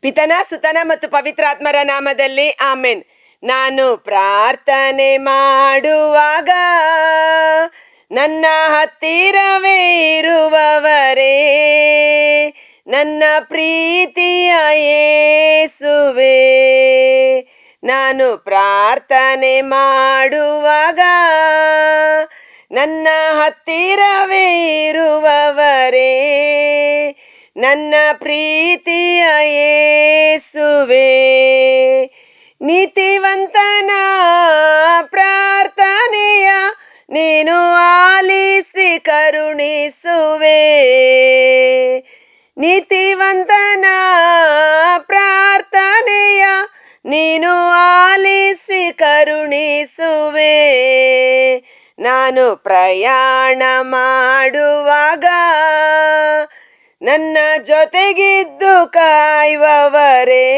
ಪಿತನ, ಸುತನ ಮತ್ತು ಪವಿತ್ರಾತ್ಮರ ನಾಮದಲ್ಲಿ ಆಮೆನ್. ನಾನು ಪ್ರಾರ್ಥನೆ ಮಾಡುವಾಗ ನನ್ನ ಹತ್ತಿರವೇ ಇರುವವರೇ, ನನ್ನ ಪ್ರೀತಿಯ ಯೇಸುವೆ. ನಾನು ಪ್ರಾರ್ಥನೆ ಮಾಡುವಾಗ ನನ್ನ ಹತ್ತಿರವೇ ಇರುವವರೇ ನನ್ನ ಪ್ರೀತಿಯ ಯೇಸುವೆ, ನೀತಿವಂತನ ಪ್ರಾರ್ಥನೆಯ ನೀನು ಆಲಿಸಿ ಕರುಣಿಸುವೆ. ನೀತಿವಂತನ ಪ್ರಾರ್ಥನೆಯ ನೀನು ಆಲಿಸಿ ಕರುಣಿಸುವೆ. ನಾನು ಪ್ರಯಾಣ ಮಾಡುವಾಗ ನನ್ನ ಜೊತೆಗಿದ್ದು ಕಾಯುವವರೇ,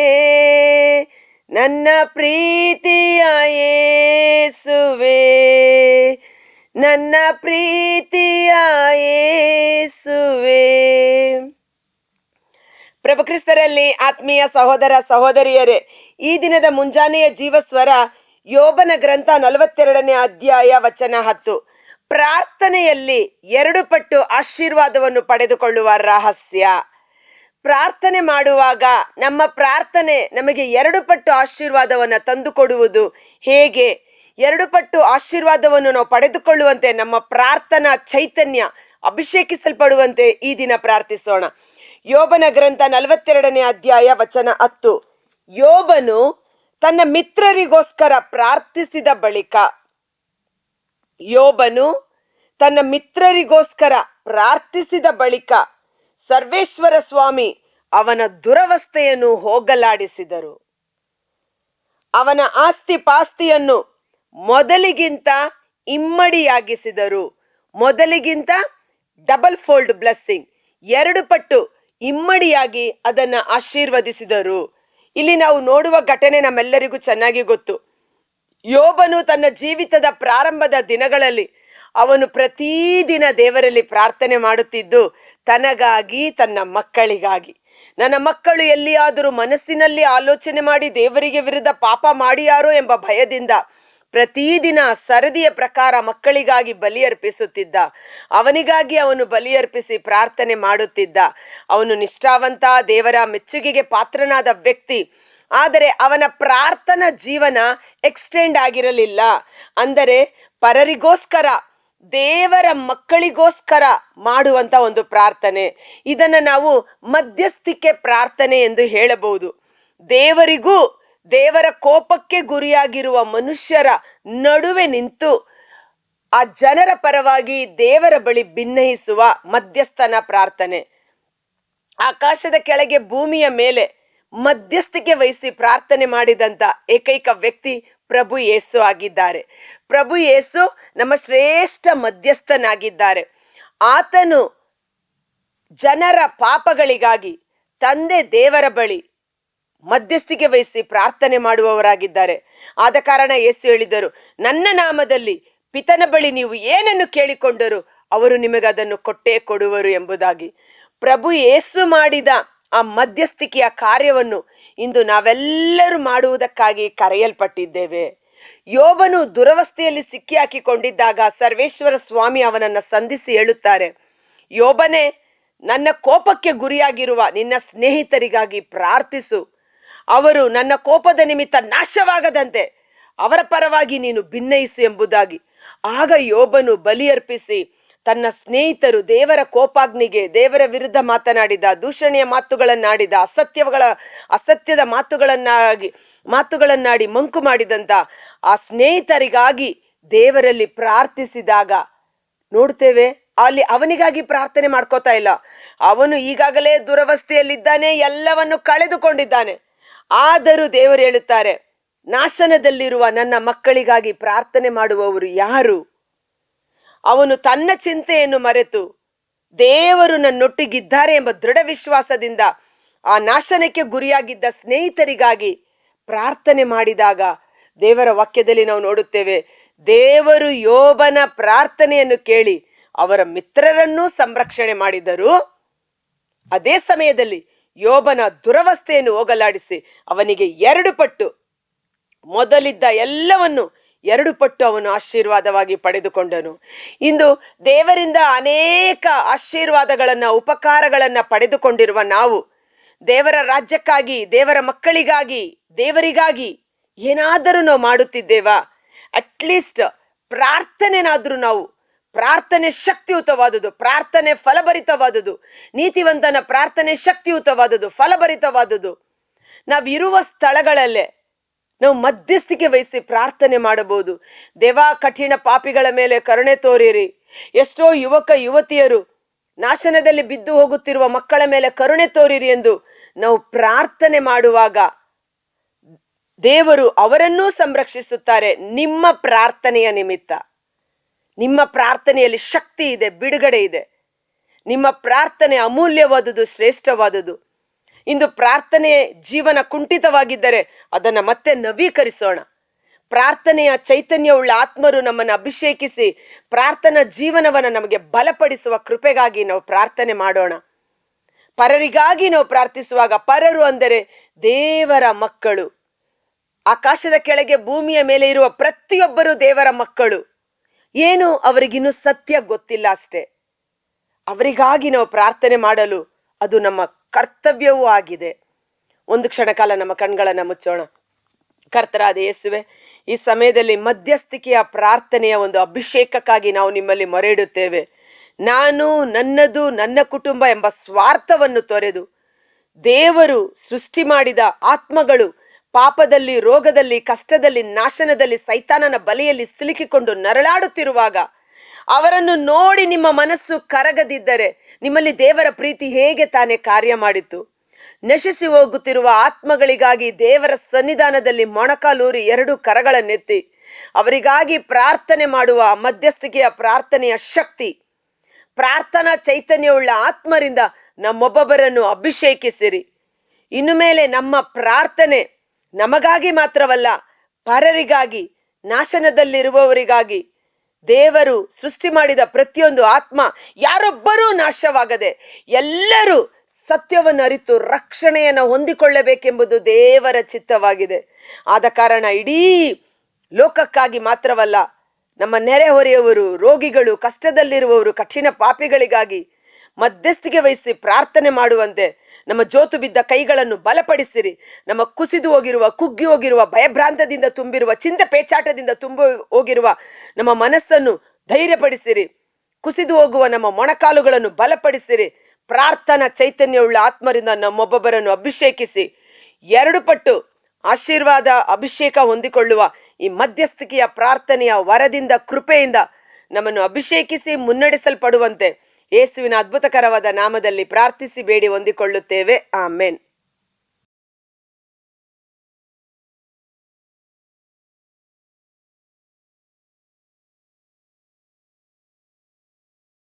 ನನ್ನ ಪ್ರೀತಿಯ ಏಸುವೆ ನನ್ನ ಪ್ರೀತಿಯ ಏಸುವೆ ಪ್ರಭು ಕ್ರಿಸ್ತರಲ್ಲಿ ಆತ್ಮೀಯ ಸಹೋದರ ಸಹೋದರಿಯರೇ, ಈ ದಿನದ ಮುಂಜಾನೆಯ ಜೀವಸ್ವರ ಯೋಬನ ಗ್ರಂಥ ನಲವತ್ತೆರಡನೇ ಅಧ್ಯಾಯ ವಚನ ಹತ್ತು. ಪ್ರಾರ್ಥನೆಯಲ್ಲಿ ಎರಡು ಪಟ್ಟು ಆಶೀರ್ವಾದವನ್ನು ಪಡೆದುಕೊಳ್ಳುವ ರಹಸ್ಯ. ಪ್ರಾರ್ಥನೆ ಮಾಡುವಾಗ ನಮ್ಮ ಪ್ರಾರ್ಥನೆ ನಮಗೆ ಎರಡು ಪಟ್ಟು ಆಶೀರ್ವಾದವನ್ನು ತಂದುಕೊಡುವುದು ಹೇಗೆ? ಎರಡು ಪಟ್ಟು ಆಶೀರ್ವಾದವನ್ನು ನಾವು ಪಡೆದುಕೊಳ್ಳುವಂತೆ ನಮ್ಮ ಪ್ರಾರ್ಥನಾ ಚೈತನ್ಯ ಅಭಿಷೇಕಿಸಲ್ಪಡುವಂತೆ ಈ ದಿನ ಪ್ರಾರ್ಥಿಸೋಣ. ಯೋಬನ ಗ್ರಂಥ ನಲವತ್ತೆರಡನೇ ಅಧ್ಯಾಯ ವಚನ ಹತ್ತು. ಯೋಬನು ತನ್ನ ಮಿತ್ರರಿಗೋಸ್ಕರ ಪ್ರಾರ್ಥಿಸಿದ ಬಳಿಕ ಯೋಬನು ತನ್ನ ಮಿತ್ರರಿಗೋಸ್ಕರ ಪ್ರಾರ್ಥಿಸಿದ ಬಳಿಕ ಸರ್ವೇಶ್ವರ ಸ್ವಾಮಿ ಅವನ ದುರವಸ್ಥೆಯನ್ನು ಹೋಗಲಾಡಿಸಿದರು. ಅವನ ಆಸ್ತಿ ಪಾಸ್ತಿಯನ್ನು ಮೊದಲಿಗಿಂತ ಇಮ್ಮಡಿಯಾಗಿಸಿದರು. ಮೊದಲಿಗಿಂತ ಡಬಲ್ ಫೋಲ್ಡ್ ಬ್ಲೆಸ್ಸಿಂಗ್, ಎರಡು ಪಟ್ಟು ಇಮ್ಮಡಿಯಾಗಿ ಅದನ್ನು ಆಶೀರ್ವದಿಸಿದರು. ಇಲ್ಲಿ ನಾವು ನೋಡುವ ಘಟನೆ ನಮ್ಮೆಲ್ಲರಿಗೂ ಚೆನ್ನಾಗಿ ಗೊತ್ತು. ಯೋಬನು ತನ್ನ ಜೀವಿತದ ಪ್ರಾರಂಭದ ದಿನಗಳಲ್ಲಿ ಅವನು ಪ್ರತಿದಿನ ದೇವರಲ್ಲಿ ಪ್ರಾರ್ಥನೆ ಮಾಡುತ್ತಿದ್ದು, ತನಗಾಗಿ, ತನ್ನ ಮಕ್ಕಳಿಗಾಗಿ. ನನ್ನ ಮಕ್ಕಳು ಎಲ್ಲಿಯಾದರೂ ಮನಸ್ಸಿನಲ್ಲಿ ಆಲೋಚನೆ ಮಾಡಿ ದೇವರಿಗೆ ವಿರುದ್ಧ ಪಾಪ ಮಾಡಿಯಾರೋ ಎಂಬ ಭಯದಿಂದ ಪ್ರತಿದಿನ ಸರದಿಯ ಪ್ರಕಾರ ಮಕ್ಕಳಿಗಾಗಿ ಬಲಿ ಅರ್ಪಿಸುತ್ತಿದ್ದ. ಅವನಿಗಾಗಿ ಅವನು ಬಲಿ ಅರ್ಪಿಸಿ ಪ್ರಾರ್ಥನೆ ಮಾಡುತ್ತಿದ್ದ. ಅವನು ನಿಷ್ಠಾವಂತ ದೇವರ ಮೆಚ್ಚುಗೆಗೆ ಪಾತ್ರನಾದ ವ್ಯಕ್ತಿ. ಆದರೆ ಅವನ ಪ್ರಾರ್ಥನಾ ಜೀವನ ಎಕ್ಸ್ಟೆಂಡ್ ಆಗಿರಲಿಲ್ಲ. ಅಂದರೆ ಪರರಿಗೋಸ್ಕರ, ದೇವರ ಮಕ್ಕಳಿಗೋಸ್ಕರ ಮಾಡುವಂತ ಒಂದು ಪ್ರಾರ್ಥನೆ. ಇದನ್ನು ನಾವು ಮಧ್ಯಸ್ಥಿಕೆ ಪ್ರಾರ್ಥನೆ ಎಂದು ಹೇಳಬಹುದು. ದೇವರಿಗೂ, ದೇವರ ಕೋಪಕ್ಕೆ ಗುರಿಯಾಗಿರುವ ಮನುಷ್ಯರ ನಡುವೆ ನಿಂತು ಆ ಜನರ ಪರವಾಗಿ ದೇವರ ಬಳಿ ಭಿನ್ನಯಿಸುವ ಮಧ್ಯಸ್ಥನ ಪ್ರಾರ್ಥನೆ. ಆಕಾಶದ ಕೆಳಗೆ ಭೂಮಿಯ ಮೇಲೆ ಮಧ್ಯಸ್ಥಿಕೆ ವಹಿಸಿ ಪ್ರಾರ್ಥನೆ ಮಾಡಿದಂತ ಏಕೈಕ ವ್ಯಕ್ತಿ ಪ್ರಭು ಯೇಸು ಆಗಿದ್ದಾರೆ. ಪ್ರಭು ಯೇಸು ನಮ್ಮ ಶ್ರೇಷ್ಠ ಮಧ್ಯಸ್ಥನಾಗಿದ್ದಾರೆ. ಆತನು ಜನರ ಪಾಪಗಳಿಗಾಗಿ ತಂದೆ ದೇವರ ಬಳಿ ಮಧ್ಯಸ್ಥಿಕೆ ವಹಿಸಿ ಪ್ರಾರ್ಥನೆ ಮಾಡುವವರಾಗಿದ್ದಾರೆ. ಆದ ಕಾರಣ ಯೇಸು ಹೇಳಿದರು, ನನ್ನ ನಾಮದಲ್ಲಿ ಪಿತನ ಬಳಿ ನೀವು ಏನನ್ನು ಕೇಳಿಕೊಂಡರು ಅವರು ನಿಮಗೆ ಅದನ್ನು ಕೊಟ್ಟೇ ಕೊಡುವರು ಎಂಬುದಾಗಿ. ಪ್ರಭು ಯೇಸು ಮಾಡಿದ ಆ ಮಧ್ಯಸ್ಥಿಕೆಯ ಕಾರ್ಯವನ್ನು ಇಂದು ನಾವೆಲ್ಲರೂ ಮಾಡುವುದಕ್ಕಾಗಿ ಕರೆಯಲ್ಪಟ್ಟಿದ್ದೇವೆ. ಯೋಬನು ದುರವಸ್ಥೆಯಲ್ಲಿ ಸಿಕ್ಕಿ ಹಾಕಿಕೊಂಡಿದ್ದಾಗ ಸರ್ವೇಶ್ವರ ಸ್ವಾಮಿ ಅವನನ್ನು ಸಂಧಿಸಿ ಹೇಳುತ್ತಾರೆ, ಯೋಬನೇ, ನನ್ನ ಕೋಪಕ್ಕೆ ಗುರಿಯಾಗಿರುವ ನಿನ್ನ ಸ್ನೇಹಿತರಿಗಾಗಿ ಪ್ರಾರ್ಥಿಸು. ಅವರು ನನ್ನ ಕೋಪದ ನಿಮಿತ್ತ ನಾಶವಾಗದಂತೆ ಅವರ ಪರವಾಗಿ ನೀನು ಭಿನ್ನಯಿಸು ಎಂಬುದಾಗಿ. ಆಗ ಯೋಬನು ಬಲಿ ಅರ್ಪಿಸಿ ತನ್ನ ಸ್ನೇಹಿತರು ದೇವರ ಕೋಪಾಗ್ನಿಗೆ, ದೇವರ ವಿರುದ್ಧ ಮಾತನಾಡಿದ, ದೂಷಣೆಯ ಮಾತುಗಳನ್ನಾಡಿದ, ಅಸತ್ಯಗಳ, ಅಸತ್ಯದ ಮಾತುಗಳನ್ನಾಗಿ, ಮಾತುಗಳನ್ನಾಡಿ ಮಂಕು ಮಾಡಿದಂತ ಆ ಸ್ನೇಹಿತರಿಗಾಗಿ ದೇವರಲ್ಲಿ ಪ್ರಾರ್ಥಿಸಿದಾಗ ನೋಡ್ತೇವೆ, ಅಲ್ಲಿ ಅವನಿಗಾಗಿ ಪ್ರಾರ್ಥನೆ ಮಾಡ್ಕೋತಾ ಇಲ್ಲ. ಅವನು ಈಗಾಗಲೇ ದುರವಸ್ಥೆಯಲ್ಲಿದ್ದಾನೆ, ಎಲ್ಲವನ್ನು ಕಳೆದುಕೊಂಡಿದ್ದಾನೆ. ಆದರೂ ದೇವರು ಹೇಳುತ್ತಾರೆ, ನಾಶನದಲ್ಲಿರುವ ನನ್ನ ಮಕ್ಕಳಿಗಾಗಿ ಪ್ರಾರ್ಥನೆ ಮಾಡುವವರು ಯಾರು? ಅವನು ತನ್ನ ಚಿಂತೆಯನ್ನು ಮರೆತು ದೇವರು ನನ್ನೊಟ್ಟಿಗಿದ್ದಾರೆ ಎಂಬ ದೃಢ ವಿಶ್ವಾಸದಿಂದ ಆ ನಾಶನಕ್ಕೆ ಗುರಿಯಾಗಿದ್ದ ಸ್ನೇಹಿತರಿಗಾಗಿ ಪ್ರಾರ್ಥನೆ ಮಾಡಿದಾಗ ದೇವರ ವಾಕ್ಯದಲ್ಲಿ ನಾವು ನೋಡುತ್ತೇವೆ, ದೇವರು ಯೋಬನ ಪ್ರಾರ್ಥನೆಯನ್ನು ಕೇಳಿ ಅವರ ಮಿತ್ರರನ್ನೂ ಸಂರಕ್ಷಣೆ ಮಾಡಿದರು ಅದೇ ಸಮಯದಲ್ಲಿ ಯೋಬನ ದುರವಸ್ಥೆಯನ್ನು ಹೋಗಲಾಡಿಸಿ ಅವನಿಗೆ ಎರಡು ಪಟ್ಟು ಮೊದಲಿದ್ದ ಎಲ್ಲವನ್ನು ಎರಡು ಪಟ್ಟು ಅವನು ಆಶೀರ್ವಾದವಾಗಿ ಪಡೆದುಕೊಂಡನು. ಇಂದು ದೇವರಿಂದ ಅನೇಕ ಆಶೀರ್ವಾದಗಳನ್ನು, ಉಪಕಾರಗಳನ್ನು ಪಡೆದುಕೊಂಡಿರುವ ನಾವು, ದೇವರ ರಾಜ್ಯಕ್ಕಾಗಿ, ದೇವರ ಮಕ್ಕಳಿಗಾಗಿ, ದೇವರಿಗಾಗಿ ಏನಾದರೂ ನಾವು ಮಾಡುತ್ತಿದ್ದೇವಾ? ಅಟ್ಲೀಸ್ಟ್ ಪ್ರಾರ್ಥನೆನಾದರೂ ನಾವು, ಪ್ರಾರ್ಥನೆ ಶಕ್ತಿಯುತವಾದುದು ಪ್ರಾರ್ಥನೆ ಫಲಭರಿತವಾದುದು ನೀತಿವಂತನ ಪ್ರಾರ್ಥನೆ ಶಕ್ತಿಯುತವಾದುದು ಫಲಭರಿತವಾದುದು ನಾವಿರುವ ಸ್ಥಳಗಳಲ್ಲೇ ನಾವು ಮಧ್ಯಸ್ಥಿಕೆ ವಹಿಸಿ ಪ್ರಾರ್ಥನೆ ಮಾಡಬಹುದು. ದೇವ, ಕಠಿಣ ಪಾಪಿಗಳ ಮೇಲೆ ಕರುಣೆ ತೋರಿರಿ. ಎಷ್ಟೋ ಯುವಕ, ಯುವತಿಯರು ನಾಶನದಲ್ಲಿ ಬಿದ್ದು ಹೋಗುತ್ತಿರುವ ಮಕ್ಕಳ ಮೇಲೆ ಕರುಣೆ ತೋರಿರಿ ಎಂದು ನಾವು ಪ್ರಾರ್ಥನೆ ಮಾಡುವಾಗ ದೇವರು ಅವರನ್ನೂ ಸಂರಕ್ಷಿಸುತ್ತಾರೆ. ನಿಮ್ಮ ಪ್ರಾರ್ಥನೆಯ ನಿಮಿತ್ತ. ನಿಮ್ಮ ಪ್ರಾರ್ಥನೆಯಲ್ಲಿ ಶಕ್ತಿ ಇದೆ, ಬಿಡುಗಡೆ ಇದೆ. ನಿಮ್ಮ ಪ್ರಾರ್ಥನೆ ಅಮೂಲ್ಯವಾದುದು, ಶ್ರೇಷ್ಠವಾದುದು. ಇಂದು ಪ್ರಾರ್ಥನೆ ಜೀವನ ಕುಂಠಿತವಾಗಿದ್ದರೆ ಅದನ್ನು ಮತ್ತೆ ನವೀಕರಿಸೋಣ. ಪ್ರಾರ್ಥನೆಯ ಚೈತನ್ಯವುಳ್ಳ ಆತ್ಮರು ನಮ್ಮನ್ನು ಅಭಿಷೇಕಿಸಿ ಪ್ರಾರ್ಥನಾ ಜೀವನವನ್ನು ನಮಗೆ ಬಲಪಡಿಸುವ ಕೃಪೆಗಾಗಿ ನಾವು ಪ್ರಾರ್ಥನೆ ಮಾಡೋಣ. ಪರರಿಗಾಗಿ ನಾವು ಪ್ರಾರ್ಥಿಸುವಾಗ ಪರರು ಅಂದರೆ ದೇವರ ಮಕ್ಕಳು. ಆಕಾಶದ ಕೆಳಗೆ ಭೂಮಿಯ ಮೇಲೆ ಇರುವ ಪ್ರತಿಯೊಬ್ಬರು ದೇವರ ಮಕ್ಕಳು. ಏನು ಅವರಿಗಿನ್ನೂ ಸತ್ಯ ಗೊತ್ತಿಲ್ಲ ಅಷ್ಟೇ. ಅವರಿಗಾಗಿ ನಾವು ಪ್ರಾರ್ಥನೆ ಮಾಡಲು ಅದು ನಮ್ಮ ಕರ್ತವ್ಯವೂ ಆಗಿದೆ. ಒಂದು ಕ್ಷಣ ಕಾಲ ನಮ್ಮ ಕಣ್ಗಳನ್ನು ಮುಚ್ಚೋಣ. ಕರ್ತರಾದ ಯೇಸುವೆ, ಈ ಸಮಯದಲ್ಲಿ ಮಧ್ಯಸ್ಥಿಕೆಯ ಪ್ರಾರ್ಥನೆಯ ಒಂದು ಅಭಿಷೇಕಕ್ಕಾಗಿ ನಾವು ನಿಮ್ಮಲ್ಲಿ ಮೊರೆ ಇಡುತ್ತೇವೆ ನಾನು, ನನ್ನದು, ನನ್ನ ಕುಟುಂಬ ಎಂಬ ಸ್ವಾರ್ಥವನ್ನು ತೊರೆದು ದೇವರು ಸೃಷ್ಟಿ ಮಾಡಿದ ಆತ್ಮಗಳು ಪಾಪದಲ್ಲಿ, ರೋಗದಲ್ಲಿ, ಕಷ್ಟದಲ್ಲಿ, ನಾಶನದಲ್ಲಿ, ಸೈತಾನನ ಬಲೆಯಲ್ಲಿ ಸಿಲುಕಿಕೊಂಡು ನರಳಾಡುತ್ತಿರುವಾಗ ಅವರನ್ನು ನೋಡಿ ನಿಮ್ಮ ಮನಸ್ಸು ಕರಗದಿದ್ದರೆ ನಿಮ್ಮಲ್ಲಿ ದೇವರ ಪ್ರೀತಿ ಹೇಗೆ ತಾನೇ ಕಾರ್ಯ ಮಾಡಿತು ನಶಿಸಿ ಹೋಗುತ್ತಿರುವ ಆತ್ಮಗಳಿಗಾಗಿ ದೇವರ ಸನ್ನಿಧಾನದಲ್ಲಿ ಮೊಣಕಾಲೂರಿ ಎರಡು ಕರಗಳನ್ನೆತ್ತಿ ಅವರಿಗಾಗಿ ಪ್ರಾರ್ಥನೆ ಮಾಡುವ ಮಧ್ಯಸ್ಥಿಕೆಯ ಪ್ರಾರ್ಥನೆಯ ಶಕ್ತಿ, ಪ್ರಾರ್ಥನಾ ಚೈತನ್ಯವುಳ್ಳ ಆತ್ಮರಿಂದ ನಮ್ಮೊಬ್ಬೊಬ್ಬರನ್ನು ಅಭಿಷೇಕಿಸಿರಿ. ಇನ್ನು ಮೇಲೆ ನಮ್ಮ ಪ್ರಾರ್ಥನೆ ನಮಗಾಗಿ ಮಾತ್ರವಲ್ಲ, ಪರರಿಗಾಗಿ, ನಾಶನದಲ್ಲಿರುವವರಿಗಾಗಿ ದೇವರು ಸೃಷ್ಟಿ ಮಾಡಿದ ಪ್ರತಿಯೊಂದು ಆತ್ಮ ಯಾರೊಬ್ಬರೂ ನಾಶವಾಗದೆ ಎಲ್ಲರೂ ಸತ್ಯವನ್ನು ಅರಿತು ರಕ್ಷಣೆಯನ್ನು ಹೊಂದಿಕೊಳ್ಳಬೇಕೆಂಬುದು ದೇವರ ಚಿತ್ತವಾಗಿದೆ. ಆದ ಕಾರಣ ಇಡೀ ಲೋಕಕ್ಕಾಗಿ ಮಾತ್ರವಲ್ಲ, ನಮ್ಮ ನೆರೆಹೊರೆಯವರು, ರೋಗಿಗಳು, ಕಷ್ಟದಲ್ಲಿರುವವರು, ಕಠಿಣ ಪಾಪಿಗಳಿಗಾಗಿ ಮಧ್ಯಸ್ಥಿಗೆ ವಹಿಸಿ ಪ್ರಾರ್ಥನೆ ಮಾಡುವಂತೆ ನಮ್ಮ ಜೋತು ಬಿದ್ದ ಕೈಗಳನ್ನು ಬಲಪಡಿಸಿರಿ. ನಮ್ಮ ಕುಸಿದು ಹೋಗಿರುವ, ಕುಗ್ಗಿ ಹೋಗಿರುವ, ಭಯಭ್ರಾಂತದಿಂದ ತುಂಬಿರುವ, ಚಿಂತೆ ಪೇಚಾಟದಿಂದ ತುಂಬ ಹೋಗಿರುವ ನಮ್ಮ ಮನಸ್ಸನ್ನು ಧೈರ್ಯಪಡಿಸಿರಿ. ಕುಸಿದು ಹೋಗುವ ನಮ್ಮ ಮೊಣಕಾಲುಗಳನ್ನು ಬಲಪಡಿಸಿರಿ. ಪ್ರಾರ್ಥನಾ ಚೈತನ್ಯವುಳ್ಳ ಆತ್ಮರಿಂದ ನಮ್ಮೊಬ್ಬೊಬ್ಬರನ್ನು ಅಭಿಷೇಕಿಸಿ. ಎರಡು ಪಟ್ಟು ಆಶೀರ್ವಾದ, ಅಭಿಷೇಕ ಹೊಂದಿಕೊಳ್ಳುವ ಈ ಮಧ್ಯಸ್ಥಿಕೆಯ ಪ್ರಾರ್ಥನೆಯ ವರದಿಂದ, ಕೃಪೆಯಿಂದ ನಮ್ಮನ್ನು ಅಭಿಷೇಕಿಸಿ ಮುನ್ನಡೆಸಲ್ಪಡುವಂತೆ ಯೇಸುವಿನ ಅದ್ಭುತಕರವಾದ ನಾಮದಲ್ಲಿ ಪ್ರಾರ್ಥಿಸಿ ಬೇಡಿ ಹೊಂದಿಕೊಳ್ಳುತ್ತೇವೆ. ಆಮೇನ್.